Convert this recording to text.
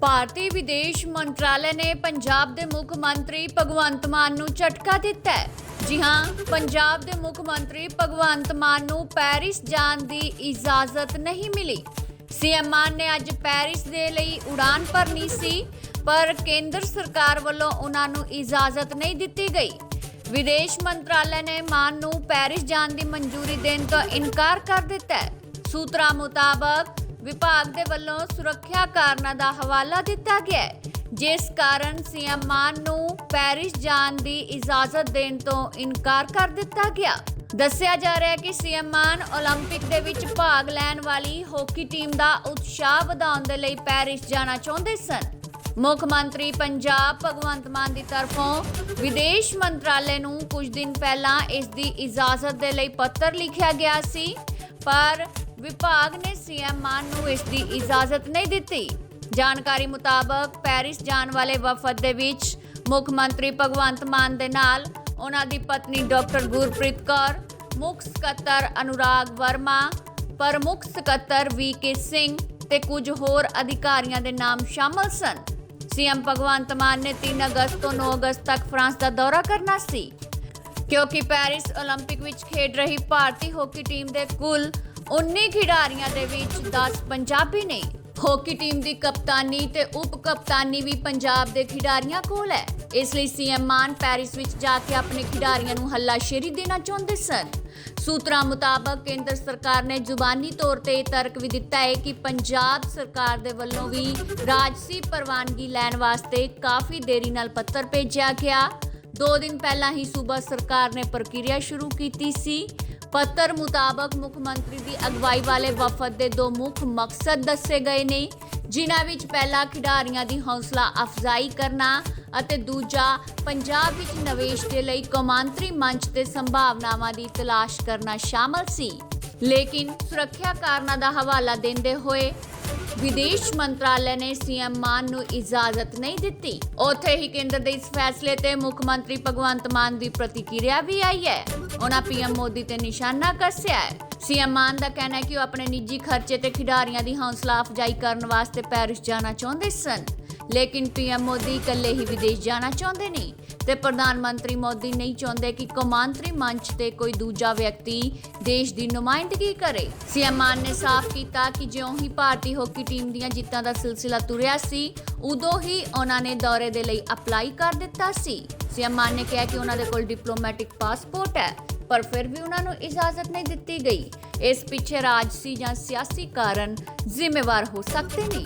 ਭਾਰਤੀ ਵਿਦੇਸ਼ ਮੰਤਰਾਲੇ ਨੇ ਪੰਜਾਬ ਦੇ ਮੁੱਖ ਮੰਤਰੀ ਭਗਵੰਤ ਮਾਨ ਨੂੰ ਝਟਕਾ ਦਿੱਤਾ ਹੈ। ਜੀ ਹਾਂ, ਪੰਜਾਬ ਦੇ ਮੁੱਖ ਮੰਤਰੀ ਭਗਵੰਤ ਮਾਨ ਨੂੰ ਪੈਰਿਸ ਜਾਣ ਦੀ ਇਜਾਜ਼ਤ ਨਹੀਂ ਮਿਲੀ। ਸੀਐਮ ਮਾਨ ਨੇ ਅੱਜ ਪੈਰਿਸ ਦੇ ਲਈ ਉਡਾਨ ਭਰਨੀ ਸੀ, ਪਰ ਕੇਂਦਰ ਸਰਕਾਰ ਵੱਲੋਂ ਉਹਨਾਂ ਨੂੰ ਇਜਾਜ਼ਤ ਨਹੀਂ ਦਿੱਤੀ ਗਈ। ਵਿਦੇਸ਼ ਮੰਤਰਾਲੇ ਨੇ ਮਾਨ ਨੂੰ ਪੈਰਿਸ ਜਾਣ ਦੀ ਮਨਜ਼ੂਰੀ ਦੇਣ ਤੋਂ ਇਨਕਾਰ ਕਰ ਦਿੱਤਾ ਹੈ। ਸੂਤਰਾਂ ਮੁਤਾਬਕ ਵਿਭਾਗ ਦੇ ਵੱਲੋਂ ਸੁਰੱਖਿਆ ਕਾਰਨਾਂ ਦਾ ਹਵਾਲਾ ਦਿੱਤਾ ਗਿਆ ਹੈ ਜਿਸ ਕਾਰਨ ਸੀਐਮ ਮਾਨ ਨੂੰ ਪੈਰਿਸ ਜਾਣ ਦੀ ਇਜਾਜ਼ਤ ਦੇਣ ਤੋਂ ਇਨਕਾਰ ਕਰ ਦਿੱਤਾ ਗਿਆ ਦੱਸਿਆ ਜਾ ਰਿਹਾ ਹੈ ਕਿ ਸੀਐਮ ਮਾਨ 올림픽 ਦੇ ਵਿੱਚ ਭਾਗ ਲੈਣ ਵਾਲੀ ਹਾਕੀ ਟੀਮ ਦਾ ਉਤਸ਼ਾਹ ਵਧਾਉਣ ਦੇ ਲਈ ਪੈਰਿਸ ਜਾਣਾ ਚਾਹੁੰਦੇ ਸਨ ਮੁੱਖ ਮੰਤਰੀ ਪੰਜਾਬ ਭਗਵੰਤ ਮਾਨ ਦੀ ਤਰਫੋਂ ਵਿਦੇਸ਼ ਮੰਤਰਾਲੇ ਨੂੰ ਕੁਝ ਦਿਨ ਪਹਿਲਾਂ ਇਸ ਦੀ ਇਜਾਜ਼ਤ ਦੇ ਲਈ ਪੱਤਰ ਲਿਖਿਆ ਗਿਆ ਸੀ ਪਰ ਵਿਭਾਗ ਨੇ ਸੀਐਮ ਮਾਨ ਨੂੰ ਇਸ ਦੀ ਇਜਾਜ਼ਤ ਨਹੀਂ ਦਿੱਤੀ ਜਾਣਕਾਰੀ ਮੁਤਾਬਕ ਪੈਰਿਸ ਜਾਣ ਵਾਲੇ ਵਫਦ ਦੇ ਵਿੱਚ ਮੁੱਖ ਮੰਤਰੀ ਭਗਵੰਤ ਮਾਨ ਦੇ ਨਾਲ ਉਹਨਾਂ ਦੀ ਪਤਨੀ ਡਾਕਟਰ ਗੁਰਪ੍ਰੀਤ ਕੌਰ ਮੁੱਖ ਸਕੱਤਰ ਅਨੁਰਾਗ ਵਰਮਾ ਪ੍ਰਮੁੱਖ ਸਕੱਤਰ ਵੀ ਕੇ ਸਿੰਘ ਤੇ ਕੁਝ ਹੋਰ ਅਧਿਕਾਰੀਆਂ ਦੇ ਨਾਮ ਸ਼ਾਮਲ ਸਨ ਸੀਐਮ ਭਗਵੰਤ ਮਾਨ ਨੇ 3 ਅਗਸਤ ਤੋਂ 9 ਅਗਸਤ ਤੱਕ ਫਰਾਂਸ ਦਾ ਦੌਰਾ ਕਰਨਾ ਸੀ ਕਿਉਂਕਿ ਪੈਰਿਸ 올림픽 ਵਿੱਚ ਖੇਡ ਰਹੀ ਭਾਰਤੀ ਹਾਕੀ ਟੀਮ ਦੇ ਕੁੱਲ 19 ਖਿਡਾਰੀਆਂ ਦੇ ਵਿੱਚ 10 ਪੰਜਾਬੀ ਨੇ। ਹਾਕੀ ਟੀਮ ਦੀ ਕਪਤਾਨੀ ਤੇ ਉਪ ਕਪਤਾਨੀ ਵੀ ਪੰਜਾਬ ਦੇ ਖਿਡਾਰੀਆਂ ਕੋਲ ਹੈ। ਇਸ ਲਈ ਸੀਐਮ ਮਾਨ ਪੈਰਿਸ ਵਿੱਚ ਜਾ ਕੇ ਆਪਣੇ ਖਿਡਾਰੀਆਂ ਨੂੰ ਹੱਲਾਸ਼ੇਰੀ ਦੇਣਾ ਚਾਹੁੰਦੇ ਸਨ। ਸੂਤਰਾਂ ਮੁਤਾਬਕ ਕੇਂਦਰ ਸਰਕਾਰ ਨੇ ਜ਼ੁਬਾਨੀ ਤੌਰ ਤੇ ਇਹ ਤਰਕ ਵੀ ਦਿੱਤਾ ਹੈ ਕਿ ਪੰਜਾਬ ਸਰਕਾਰ ਦੇ ਵੱਲੋਂ ਵੀ ਰਾਜਸੀ ਪ੍ਰਵਾਨਗੀ ਲੈਣ ਵਾਸਤੇ ਕਾਫੀ ਦੇਰੀ ਨਾਲ ਪੱਤਰ ਭੇਜਿਆ ਗਿਆ। ਦੋ ਦਿਨ ਪਹਿਲਾਂ ਹੀ ਸੂਬਾ ਸਰਕਾਰ ਨੇ ਪ੍ਰਕਿਰਿਆ ਸ਼ੁਰੂ ਕੀਤੀ ਸੀ। ਪੱਤਰ ਮੁਤਾਬਕ ਮੁੱਖ ਮੰਤਰੀ ਦੀ ਅਗਵਾਈ ਵਾਲੇ ਵਫਦ ਦੇ ਦੋ ਮੁੱਖ ਮਕਸਦ ਦੱਸੇ ਗਏ ਨੇ, ਜਿਨ੍ਹਾਂ ਵਿੱਚ ਪਹਿਲਾ ਖਿਡਾਰੀਆਂ ਦੀ ਹੌਸਲਾ ਅਫਜ਼ਾਈ ਕਰਨਾ ਅਤੇ ਦੂਜਾ ਪੰਜਾਬ ਵਿੱਚ ਨਿਵੇਸ਼ ਦੇ ਲਈ ਕੌਮਾਂਤਰੀ ਮੰਚ ਤੇ ਸੰਭਾਵਨਾਵਾਂ ਦੀ ਤਲਾਸ਼ ਕਰਨਾ ਸ਼ਾਮਲ ਸੀ। ਲੇਕਿਨ ਸੁਰੱਖਿਆ ਕਾਰਨਾਂ ਦਾ ਹਵਾਲਾ ਦਿੰਦੇ ਹੋਏ ਵਿਦੇਸ਼ ਮੰਤਰਾਲੇ ਨੇ ਸੀਐਮ ਮਾਨ ਨੂੰ ਇਜਾਜ਼ਤ ਨਹੀਂ ਦਿੱਤੀ। ਉੱਥੇ ਹੀ ਕੇਂਦਰ ਦੇ ਇਸ ਫੈਸਲੇ ਤੇ ਮੁੱਖ ਮੰਤਰੀ ਭਗਵੰਤ ਮਾਨ ਦੀ ਪ੍ਰਤੀਕਿਰਿਆ ਵੀ ਆਈ ਹੈ। ਉਹਨਾਂ ਪੀਐਮ ਮੋਦੀ ਤੇ ਨਿਸ਼ਾਨਾ ਕੱਸਿਆ ਹੈ। ਸੀਐਮ ਮਾਨ ਦਾ ਕਹਿਣਾ ਹੈ ਕਿ ਉਹ ਆਪਣੇ ਨਿੱਜੀ ਖਰਚੇ ਤੇ ਖਿਡਾਰੀਆਂ ਦੀ ਹੌਸਲਾ ਅਫਜ਼ਾਈ ਕਰਨ ਵਾਸਤੇ ਪੈਰਿਸ ਜਾਣਾ ਚਾਹੁੰਦੇ ਸਨ। ਲੇਕਿਨ ਪੀਐਮ ਮੋਦੀ ਇਕੱਲੇ ਹੀ ਵਿਦੇਸ਼ ਜਾਣਾ ਚਾਹੁੰਦੇ ਨਹੀਂ ਤੇ ਪ੍ਰਧਾਨ ਮੰਤਰੀ ਮੋਦੀ ਨਹੀਂ ਚਾਹੁੰਦੇ ਕਿ ਕੌਮਾਂਤਰੀ ਮੰਚ ਤੇ ਕੋਈ ਦੂਜਾ ਵਿਅਕਤੀ ਦੇਸ਼ ਦੀ ਨੁਮਾਇੰਦਗੀ ਕਰੇ। ਸੀਐਮ ਮਾਨ ਨੇ ਸਾਫ਼ ਕੀਤਾ ਕਿ ਜਿਉਂ ਹੀ ਭਾਰਤੀ ਹਾਕੀ ਟੀਮ ਦੀਆਂ ਜਿੱਤਾਂ ਦਾ ਸਿਲਸਿਲਾ ਤੁਰਿਆ ਸੀ, ਉਦੋਂ ਹੀ ਉਹਨਾਂ ਨੇ ਦੌਰੇ ਦੇ ਲਈ ਅਪਲਾਈ ਕਰ ਦਿੱਤਾ ਸੀ। ਸੀਐਮ ਮਾਨ ਨੇ ਕਿਹਾ ਕਿ ਉਹਨਾਂ ਦੇ ਕੋਲ ਡਿਪਲੋਮੈਟਿਕ ਪਾਸਪੋਰਟ ਹੈ ਪਰ ਫਿਰ ਵੀ ਉਹਨਾਂ ਨੂੰ ਇਜਾਜ਼ਤ ਨਹੀਂ ਦਿੱਤੀ ਗਈ। ਇਸ ਪਿੱਛੇ ਰਾਜਸੀ ਜਾਂ ਸਿਆਸੀ ਕਾਰਨ ਜ਼ਿੰਮੇਵਾਰ ਹੋ ਸਕਦੇ ਨੇ।